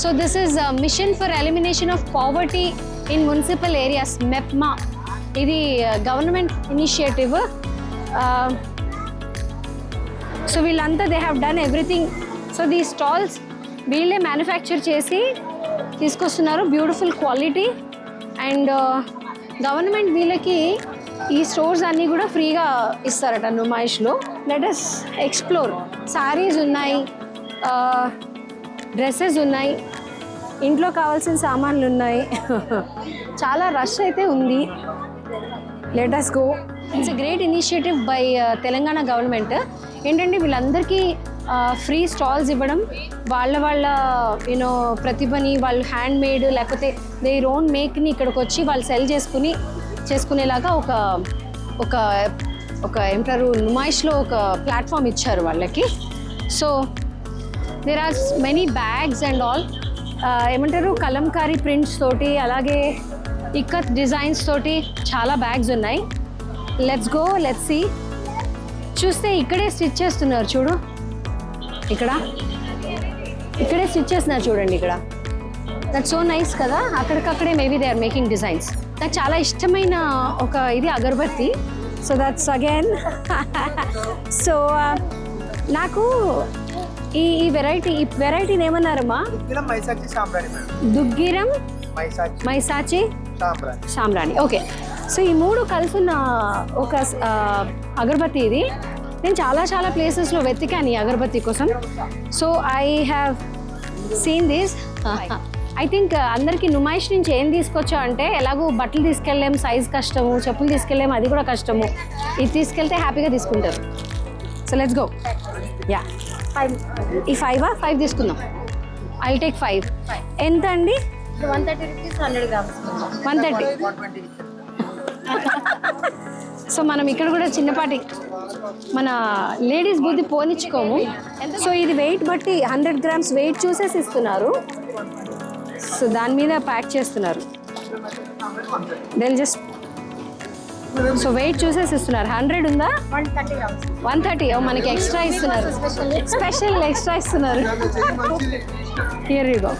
So this is mission for elimination of poverty in municipal areas MEPMA ఇది government initiative so వీళ్ళంతా they have done everything so the stalls వీళ్ళే manufacture చేసి తీసుకొస్తున్నారు. Beautiful quality and government వీళ్ళకి ఈ stores అన్నీ కూడా ఫ్రీగా ఇస్తారట నుమాయిష్లో. లెట్ అస్ ఎక్స్ప్లోర్ సారీస్ ఉన్నాయి. డ్రెస్సెస్ ఉన్నాయి ఇంట్లో కావాల్సిన సామాన్లు ఉన్నాయి. చాలా రష్ అయితే ఉంది. Let go it's a great initiative by Telangana government. ఏంటంటే వీళ్ళందరికీ ఫ్రీ స్టాల్స్ ఇవ్వడం వాళ్ళ వాళ్ళ యూనో ప్రతిభని వాళ్ళు హ్యాండ్ మేడ్ లేకపోతే దే ఓన్ మేక్ని ఇక్కడికి వచ్చి వాళ్ళు సెల్ చేసుకుని చేసుకునేలాగా ఒక ఒక ఒక ఏమంటారు నుమాయిష్లో ఒక ప్లాట్ఫామ్ ఇచ్చారు వాళ్ళకి. So there are many bags and all ఏమంటారు? కలంకారీ ప్రింట్స్ తోటి అలాగే ఇక్కత్ డిజైన్స్ తోటి చాలా బ్యాగ్స్ ఉన్నాయి. లెట్స్ గో లెట్స్ సి చూస్తే ఇక్కడే స్టిచ్ చేస్తున్నారు చూడు. ఇక్కడ. ఇక్కడే స్టిచ్ చేస్తున్నారు చూడండి ఇక్కడ. దట్ సో నైస్ కదా? అక్కడికక్కడే maybe they are making designs నాకు చాలా ఇష్టమైన ఒక ఇది అగరబత్తి. సో దట్స్ అగైన్ సో నాకు ఈ ఈ వెరైటీ ఈ వెరైటీని ఏమన్నారమ్మా? దుగ్గిలం మైసాచి సాంబ్రాణి మేడం. దుగ్గిరం మైసాచి. మైసాచి సాంబ్రాణి. సామ్రాణి ఓకే. సో ఈ మూడు కలిసిన ఒక అగరబత్తి ఇది. నేను చాలా చాలా ప్లేసెస్లో వెతికాను ఈ అగరబత్తి కోసం. So I have seen this. I think అందరికీ నుమాయిష్ నుంచి ఏం తీసుకొచ్చా అంటే ఎలాగో బట్టలు తీసుకెళ్ళలేం సైజ్ కష్టము చెప్పులు తీసుకెళ్ళలేం అది కూడా కష్టము. ఇది తీసుకెళ్తే హ్యాపీగా తీసుకుంటారు. So let's go. యా. ఈ ఫైవా? ఫైవ్ తీసుకుందాం. ఐ టేక్ ఫైవ్ ఎంత అండి? One thirty rupees hundred grams. One thirty. So మనం ఇక్కడ కూడా చిన్నపాటి మన లేడీస్ బుద్ధి పోనిచ్చుకోము. సో ఇది వెయిట్ బట్టి హండ్రెడ్ గ్రామ్స్ వెయిట్ చూసేసి ఇస్తున్నారు. సో దాని మీద ప్యాక్ చేస్తున్నారు. దెల్ జస్ట్ సో వెయిట్ చూసేసి ఇస్తున్నారు. హండ్రెడ్ ఉందా? వన్ థర్టీ థర్టీ మనకి ఎక్స్ట్రా ఇస్తున్నారు. స్పెషల్ ఎక్స్ట్రా ఇస్తున్నారు. Here you go